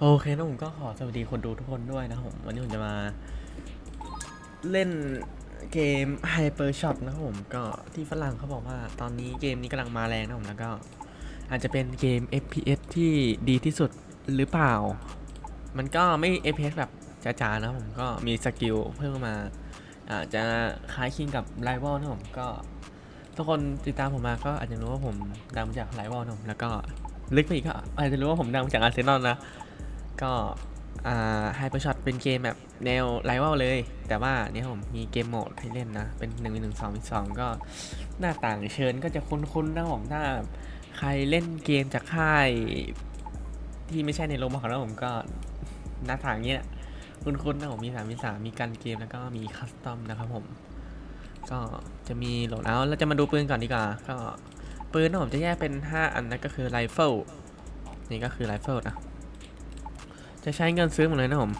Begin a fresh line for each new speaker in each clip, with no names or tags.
โอเคนะผมก็ขอสวัสดีคนดูทุกคนด้วยนะผมวันนี้ผมจะมาเล่นเกม Hyper Shot นะผมก็ที่ฝรั่งเขาบอกว่าตอนนี้เกมนี้กำลังมาแรงนะผมแล้วก็อาจจะเป็นเกม FPS ที่ดีที่สุดหรือเปล่า มันก็ไม่ FPS แบบจ๋าๆนะผมก็มีสกิลเพิ่มมาอาจจะคล้ายคลึงกับ Rival นะผมก็ทุกคนติดตามผมมาก็อาจจะรู้ว่าผมดังมาจาก Rival นะผมแล้วก็ลึกไปอีกก็อาจจะรู้ว่าผมดังมาจาก Arsenal นะ ก็ไฮเปอร์ช็อตเป็นเกมแบบแนวไ i เวลเลย แต่ว่าเนี่ยผมมีเกมโหมดให้เล่นนะ เป็น1นึ่งหนึ่งสองสองก็หน้าต่างเชิญก็จะคุ้นๆนะผมถ้าใครเล่นเกมจากค่ายที่ไม่ใช่ในโรงพยาบาลนะผมก็หน้าต่างเนี้ยคุ้นๆนะผมมีสามมีสามมีการเกมแล้วก็มีคัสตอมนะครับผม ก็จะมีโหลดเอาแล้วจะมาดูปืนก่อนดีกว่าก็ปืนนะผมจะแยกเป็น 5 อันนั่นก็คือไรเฟิลนี่ก็คือไรเฟิลนะ จะใช้เงินซื้อหมดเลยนะผม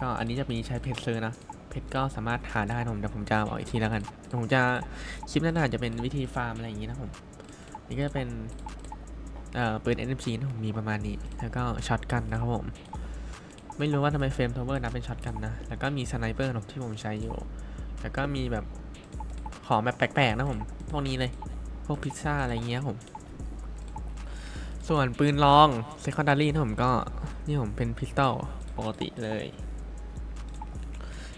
ก็อันนี้จะมีใช้เพชรซื้อนะเพชรก็สามารถหาได้นะผมเดี๋ยวผมจะบอกอีกทีแล้วกันผมจะคลิปหน้าจะเป็นวิธีฟาร์มอะไรอย่างนี้นะผมนี่ก็เป็นเอ่อปืน NMG นะผมมีประมาณนี้ แล้วก็ช็อตกันนะครับผม ไม่รู้ว่าทำไมเฟรมทาวเวอร์นะเป็นช็อตกันนะ แล้วก็มีสไนเปอร์นะที่ผมใช้อยู่ แล้วก็มีแบบของแบบแปลกๆนะผม พวกนี้เลย พวกพิซซ่าอะไรเงี้ยผม ส่วนปืนลอง secondary นะผมก็ นี่ผมเป็นพิสตอลปกติเลย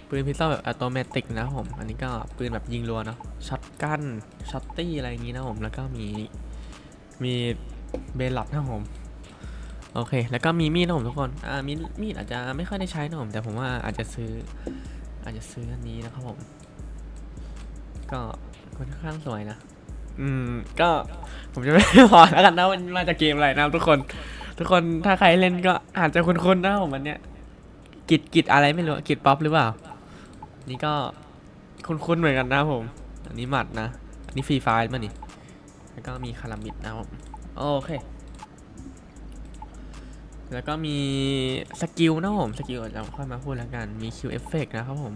ปืนพิสตอลแบบอัตโนมัตินะผม อันนี้ก็ปืนแบบยิงรัวเนาะช็อตกันช็อตตี้อะไรอย่างงี้นะผม แล้วก็มีมีเบลล็อตนะผมโอเค แล้วก็มีมีดนะผมทุกคน อ่า มีมีดอาจจะไม่ค่อยได้ใช้นะผม แต่ผมว่าอาจจะซื้อ อาจจะซื้ออันนี้นะครับผม ก็ค่อนข้างสวยนะ อืม ก็ผมจะไม่บอกแล้วกันนะมันมาจากเกมอะไรนะทุกคน ทุกคนถ้าใครเล่นก็อาจจะคุ้นๆนะผมอันเนี้ยกิดกิดอะไรไม่รู้กิดป๊อปหรือเปล่า นี่ก็คุ้นๆเหมือนกันนะผม อันนี้หมัดนะ อันนี้ฟรีไฟล์มานี่ แล้วก็มีคารามิดนะผมโอเค แล้วก็มีสกิลนะผมสกิลเราค่อยมาพูดแล้วกัน มีคิวเอฟเฟกนะครับผม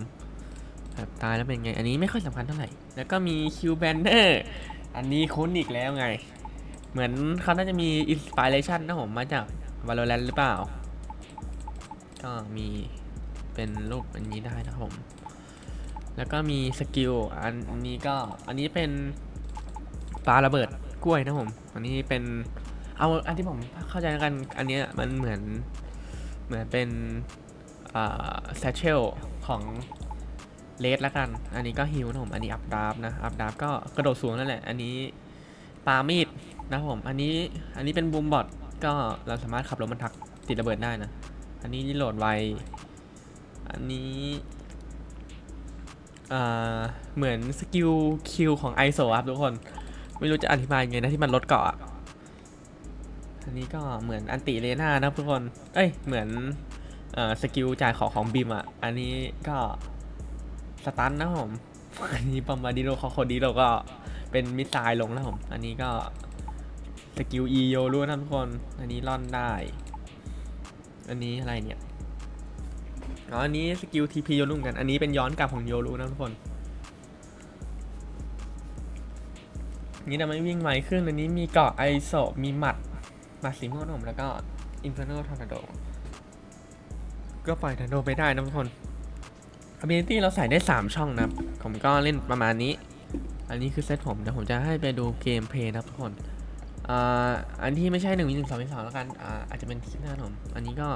แบบตายแล้วเป็นไง อันนี้ไม่ค่อยสำคัญเท่าไหร่ แล้วก็มีคิวแบนเนอร์ อันนี้คุ้นอีกแล้วไง เหมือนเขาน่าจะมีอินสปิเรชันนะผมมาจาก Valorant หรือเปล่า ก็มีเป็นรูปอันนี้ได้นะครับผม แล้วก็มีสกิลอันนี้ก็อันนี้เป็นปลาระเบิดกล้วยนะผม อันนี้เป็นเอาอันที่ผมเข้าใจแล้วกันอันนี้มันเหมือนเหมือนเป็นอ่าแซชเชลของ เลดละกัน อันนี้ก็ฮิวนะผม อันนี้อัพดาฟนะ อัพดาฟก็กระโดดสูงนั่นแหละ อันนี้ปามีดนะผม อันนี้ อันนี้เป็นบูมบอทก็เราสามารถขับรถบรรทุกติดระเบิดได้นะ อันนี้โหลดไว อันนี้อ่าเหมือนสกิลคิวของไอโซครับทุกคน ไม่รู้จะอธิบายยังไงนะที่มันลดเกาะ อันนี้ก็เหมือนอันติเลน่านะทุกคน เอ้ย เหมือนเอ่อสกิลจ่ายของของบิมอะ อันนี้ก็ สตันนะผมอันนี้ปอมบาดิโลคอโคดิโลก็เป็นมิสไซล์ลงแล้วผม อันนี้ก็สกิลอีโยรู้นะทุกคน อันนี้ล่อนได้ อันนี้อะไรเนี่ยอ๋ออันนี้สกิลทีพีโยรุเหมือนกัน อันนี้เป็นย้อนกลับของโยรุนะทุกคนนี่ทำให้วิ่งไวขึ้นอันนี้มีเกาะไอโซมีหมัดหมัดสีม่วงนมแล้วก็อินเฟอร์โนทอร์นาโดก็ปล่อยทอร์นาโดไปได้นะทุกคน ability เราใส่ได้ 3 ช่องนะครับ ผมก็เล่นประมาณนี้ อันนี้คือเซตผมเดี๋ยวผมจะให้ไปดูเกมเพลย์นะครับทุกคนอันที่ไม่ใช่1นึ่งหนึ่งสองสองแล้วกันอ่าอาจจะเป็นคลิปหน้าผมอันนี้ก็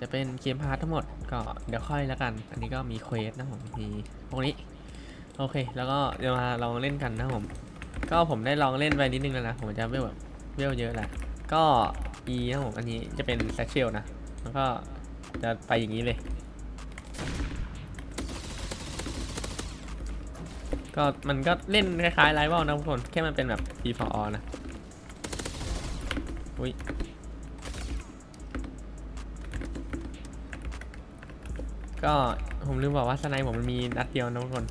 จะเป็นเกมพาร์ททั้งหมดก็เดี๋ยวค่อยแล้วกัน อันนี้ก็มีเควสนะผมมีพวกนี้โอเค แล้วก็เดี๋ยวมาลองเล่นกันนะผม ก็ผมได้ลองเล่นไปนิดนึงแล้วนะ ผมจะเวลแบบเวลเยอะแหละก็ E นะผม อันนี้จะเป็นแซชเชลนะ แล้วก็จะไปอย่างนี้เลย ก็มันก็เล่นคล้ายๆไลฟ์บอลนะทุกคน แค่มันเป็นแบบ e 4 o นะอุ้ยก็ผมลืมบอกว่าสไนผมมันมีนัดเดียวนะทุกคน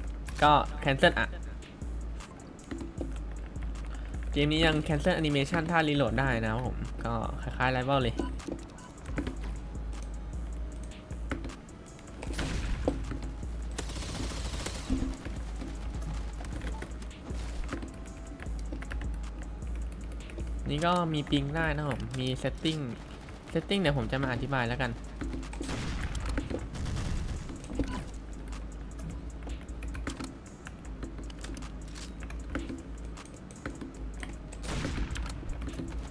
ก็แคนเซิลอะ เกมนี้ยัง cancel animation ถ้ารีโหลดได้นะผม ก็คล้ายๆ Rival เลย นี่ก็มีปิงได้นะครับผม มี setting เซตติ้งเดี๋ยวผมจะมาอธิบายแล้วกัน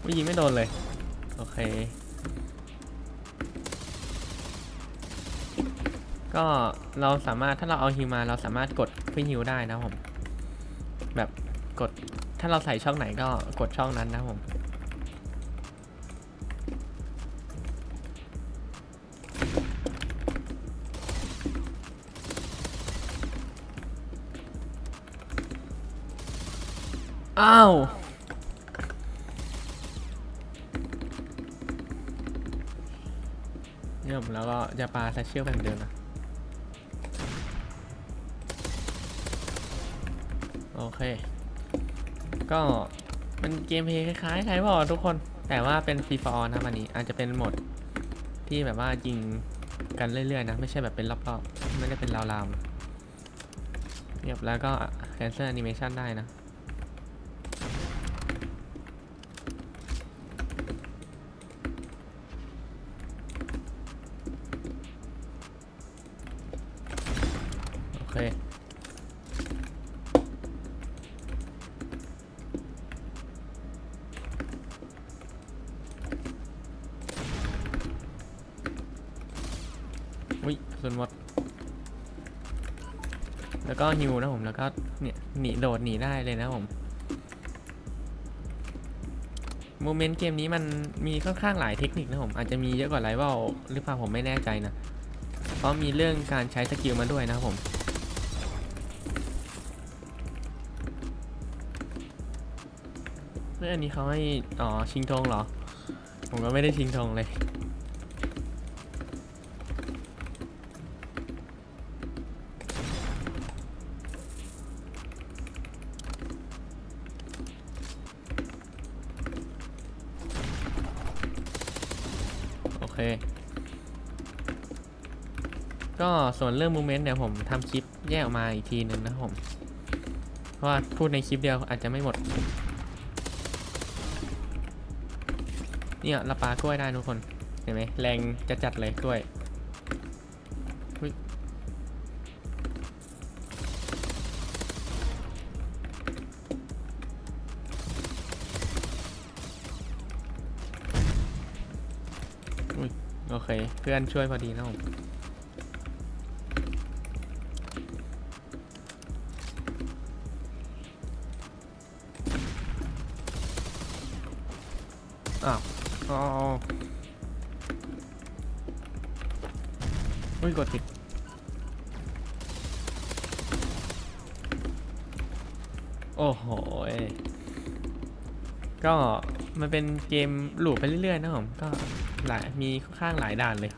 วิยิงไม่โดนเลย โอเค ก็เราสามารถถ้าเราเอาฮิวมาเราสามารถกดเพื่อฮิวได้นะครับผม แบบกดถ้าเราใส่ช่องไหนก็กดช่องนั้นนะครับผม อ้าวเนี่ยผมแล้วก็จะปลาแซเชียลไปเหมือนเดิมนะ โอเค ก็มันเกมเพลย์คล้ายๆไทยบอลทุกคน แต่ว่าเป็นฟรีฟอร์นะวันนี้ อาจจะเป็นโหมดที่แบบว่ายิงกันเรื่อยๆนะ ไม่ใช่แบบเป็นรอบๆ ไม่ได้เป็นราวๆเรียบแล้วก็ cancel animation ได้นะ เค อุ้ยกระสุนหมด แล้วก็ฮิวนะผม แล้วก็เนี่ยหนีโดดหนีได้เลยนะผมโมเมนต์เกมนี้มันมีค่อนข้างหลายเทคนิคนะผม อาจจะมีเยอะกว่าไลฟ์ลหรือเปล่าผมไม่แน่ใจนะ เพราะมีเรื่องการใช้สกิลมาด้วยนะครับผม เรื่อันนี้เขาให้อ๋อชิงธงเหรอ ผมก็ไม่ได้ชิงธงเลย โอเค ก็ส่วนเรื่องมูเมนต์เดี๋ยวผมทำคลิปแยกออกมาอีกทีหนึ่งนะผม เพราะว่าพูดในคลิปเดียวอาจจะไม่หมด เนี่ยเราปากล้วยได้ทุกคน เห็นไหมแรงจะจัดเลยกล้วยโอเค เพื่อนช่วยพอดีนะผม อุ้ยกดผิดโอ้โหยก็มันเป็นเกมหลูปไปเรื่อยๆนะผมก็หลายมีค่อนข้างหลายด่านเลย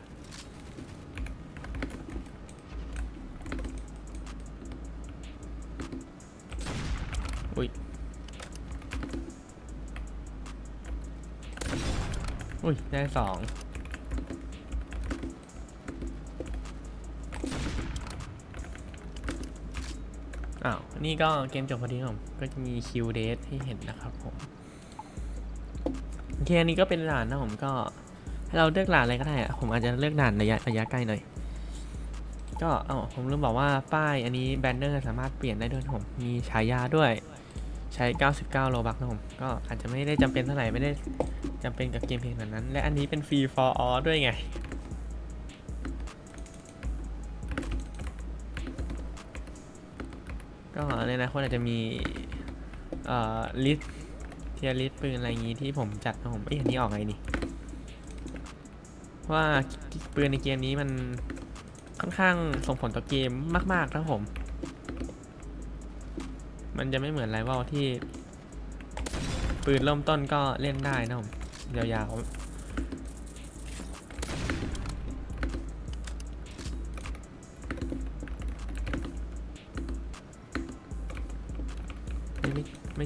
อุ้ยอุ้ยได้สอง อ้าวนี่ก็เกมจบพอดีผมก็จะมีคิวเดทให้เห็นนะครับผมโอเคอันนี้ก็เป็นด่านนะผมก็ให้เราเลือกด่านอะไรก็ได้อะผมอาจจะเลือกด่านระยะระยะใกล้หน่อยก็เอ้าผมลืมบอกว่าป้ายอันนี้แบนเนอร์สามารถเปลี่ยนได้ด้วยผมมีฉายาด้วยใช้ 99 โลบักนะผม ก็อาจจะไม่ได้จำเป็นเท่าไหร่ ไม่ได้จำเป็นกับเกมเพลงแบบนั้น และอันนี้เป็นฟรี for all ด้วยไง ในอนาคตอาจจะมีเอ่อลิสเทียลิสปืนอะไรอย่างงี้ที่ผมจัดนะผมเอ้ยอันนี้ออกไงนี่ว่าปืนในเกมนี้มันค่อนข้างส่งผลต่อเกมมากๆนะผม มันจะไม่เหมือนไรวลที่ ปืนเริ่มต้นก็เล่นได้นะผมยาวๆ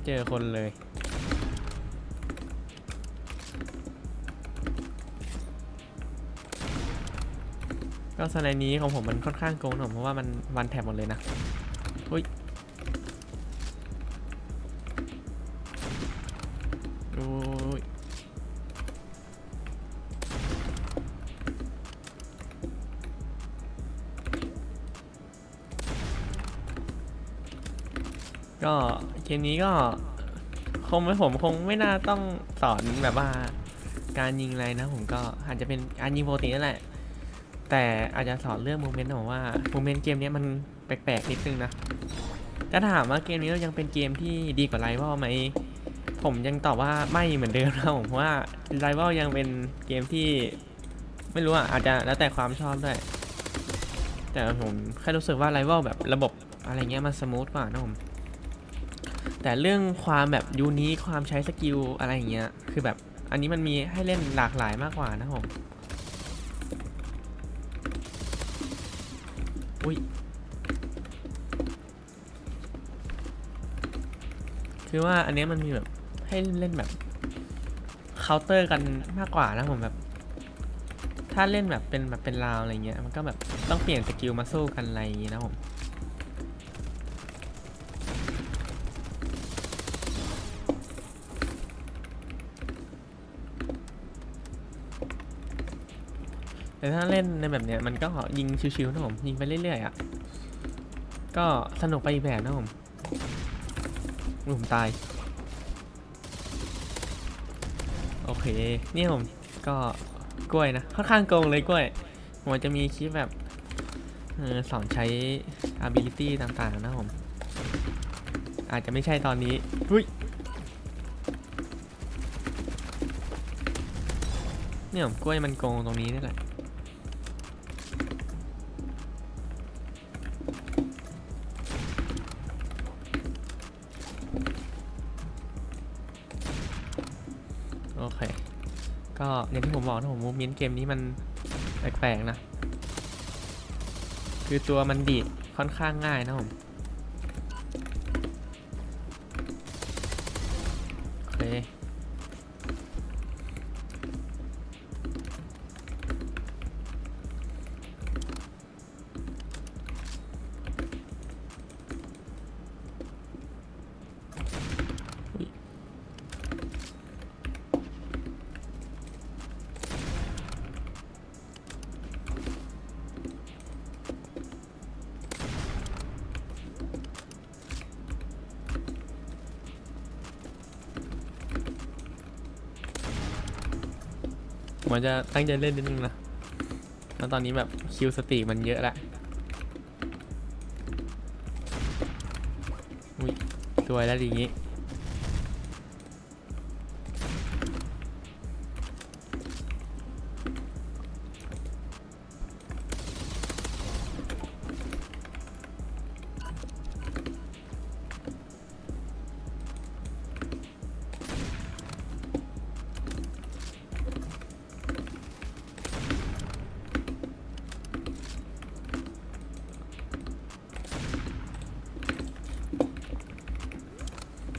เจอคนเลย ก็สไนด์นี้ของผมมันค่อนข้างโกงหน่อยเพราะว่ามันวันแถบหมดเลยนะ มนี้ก็คงไม่ผมคงไม่น่าต้องสอนแบบว่าการยิงอะไรนะ ผมก็อาจจะเป็นการยิงปกตินั่นแหละ แต่อาจจะสอนเรื่องโมเมนต์นะผมว่าโมเมนต์เกมนี้มันแปลกๆนิดนึงนะถ้าถามว่าเกมนี้ยังเป็นเกมที่ดีกว่าไ i ว a l ไหมผมยังตอบว่าไม่เหมือนเดิมนะผมเพราะว่าไ i ว a l ยังเป็นเกมที่ไม่รู้อะอาจจะแล้วแต่ความชอบด้วย แต่ผมแค่รู้สึกว่าไ i ว a l แบบระบบอะไรเงี้ยมันสมูทกว่านะผม แต่เรื่องความแบบยูนิคความใช้สกิลอะไรอย่างเงี้ยคือแบบอันนี้มันมีให้เล่นหลากหลายมากกว่านะผมอุ้ยคือว่าอันนี้มันมีแบบให้เล่นแบบเคาน์เตอร์กันมากกว่านะผมแบบ ถ้าเล่นแบบเป็นแบบเป็นราวอะไรเงี้ยมันก็แบบต้องเปลี่ยนสกิลมาสู้กันอะไรอย่างงี้นะผม แต่ถ้าเล่นในแบบเนี้ยมันก็ยิงชิวๆนะผมยิงไปเรื่อยๆอะก็สนุกไปอีกแบบนะผมผมตาย โอเคเนี่ยผมก็กล้วยนะค่อนข้างโกงเลยกล้วยผมจะมีคลิปแบบออสอนใช้ ability ต่างๆนะผม อาจจะไม่ใช่ตอนนี้อุ้ยเนี่ยผมกล้วยมันโกงตรงนี้นี่แหละ อย่างที่ผมบอกนะผมมูเมนต์เกมนี้มันแปลกๆนะ คือตัวมันดีดค่อนข้างง่ายนะผมันจะตั้งใจเล่นนิดนึงนะแล้วตอนนี้แบบคิวสติมันเยอะละอุ้ยสวยแล้วดีงี้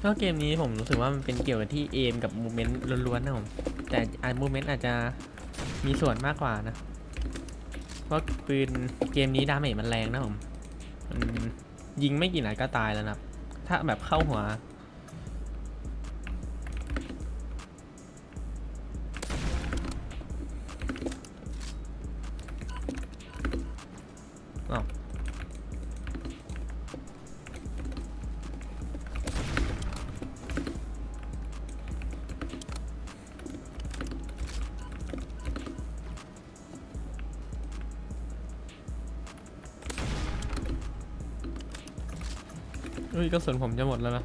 ก็เกมนี้ผมรู้สึกว่ามันเป็นเกี่ยวกับที่เอมกับมูเมนต์ล้วนๆนะผม แต่อามูเมนต์อาจจะมีส่วนมากกว่านะ เพราะปืนเกมนี้ดาเมจมันแรงนะผมมันยิงไม่กี่นัดก็ตายแล้วนะ ถ้าแบบเข้าหัว อุ้ยกระสุนผมจะหมดแล้วนะ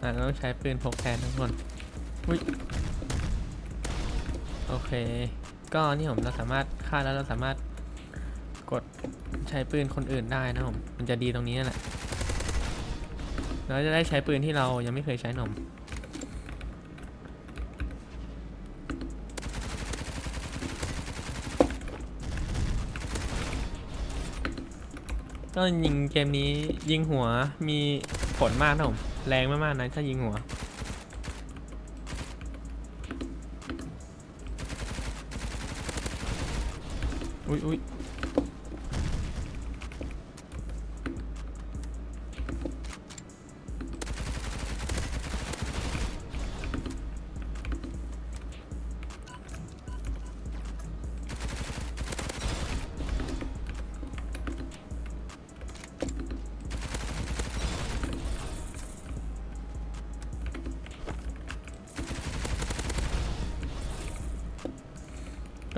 อะต้องใช้ปืนพกแทนทุกคนอุ้ยโอเค ก็นี่ผมเราสามารถฆ่าแล้วเราสามารถกดใช้ปืนคนอื่นได้นะผม มันจะดีตรงนี้นั่นแหละเราจะได้ใช้ปืนที่เรายังไม่เคยใช้หนม ก็ยิงเกมนี้ยิงหัวมีผลมากนะผมแรงมากๆนะถ้ายิงหัว อุ้ยอุ้ย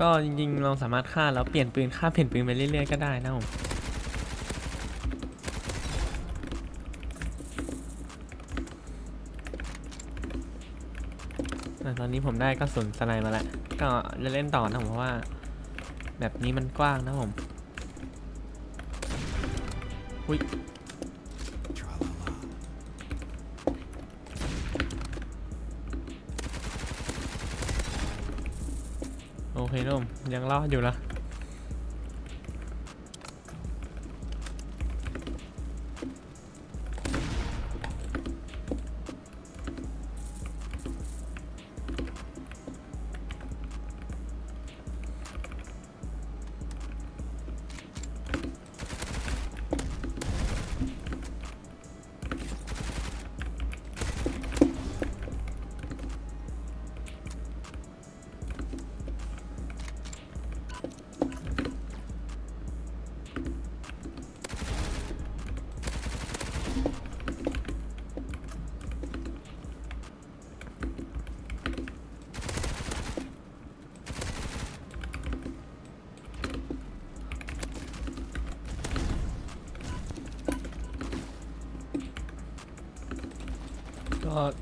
ก็จริงๆ เราสามารถฆ่าแล้วเปลี่ยนปืนฆ่าเปลี่ยนปืนไปเรื่อยๆ ก็ได้นะผมตอนนี้ผมได้กระสุนสไนมาแล้ว ก็จะเล่นต่อนะผมเพราะว่า แบบนี้มันกว้างนะผม อุ้ย เคนุ่มยังรอดอยู่ละ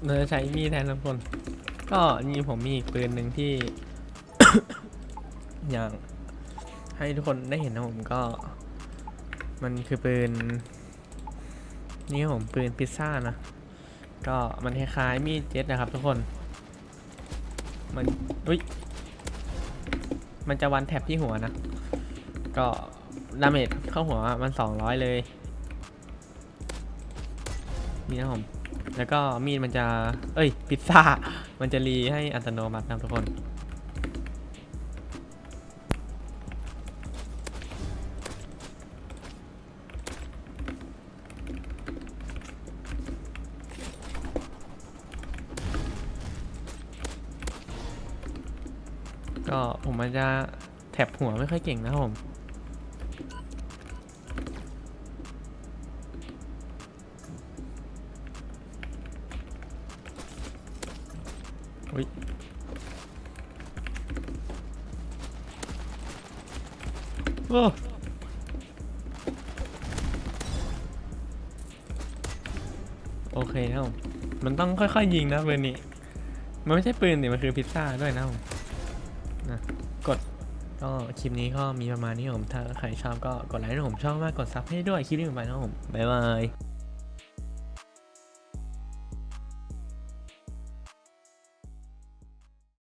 เนื้อใช้มีดแทนทุกคน ก็นี่ผมมีอีกปืนหนึ่งที่ อยากให้ทุกคนได้เห็นนะผมก็ มันคือปืน นี่ผมปืนพิซซ่านะ ก็มันคล้ายๆมีดเจ็ตนะครับทุกคน มันอุ้ยมันจะวันแท็บที่หัวนะ ก็ดาเมจเข้าหัวมัน 200 เลย นี่นะผม แล้วก็มีดมันจะ เอ้ย พิซซ่า มันจะรีให้อัตโนมัตินะครับทุกคน ก็ผมมันจะแท็บหัวไม่ค่อยเก่งนะครับผม้ยโอ้โอเคนะผมมันต้องค่อยๆยิงนะปืนนี้ มันไม่ใช่ปืนนี่มันคือพิซซ่าด้วยนะผมนะกดก็คลิปนี้ก็มีประมาณนี้ผม ถ้าใครชอบก็กดไลค์ให้ผมชอบมากกดซับให้ด้วยคลิปนี้ไปนะผม บ๊ายบาย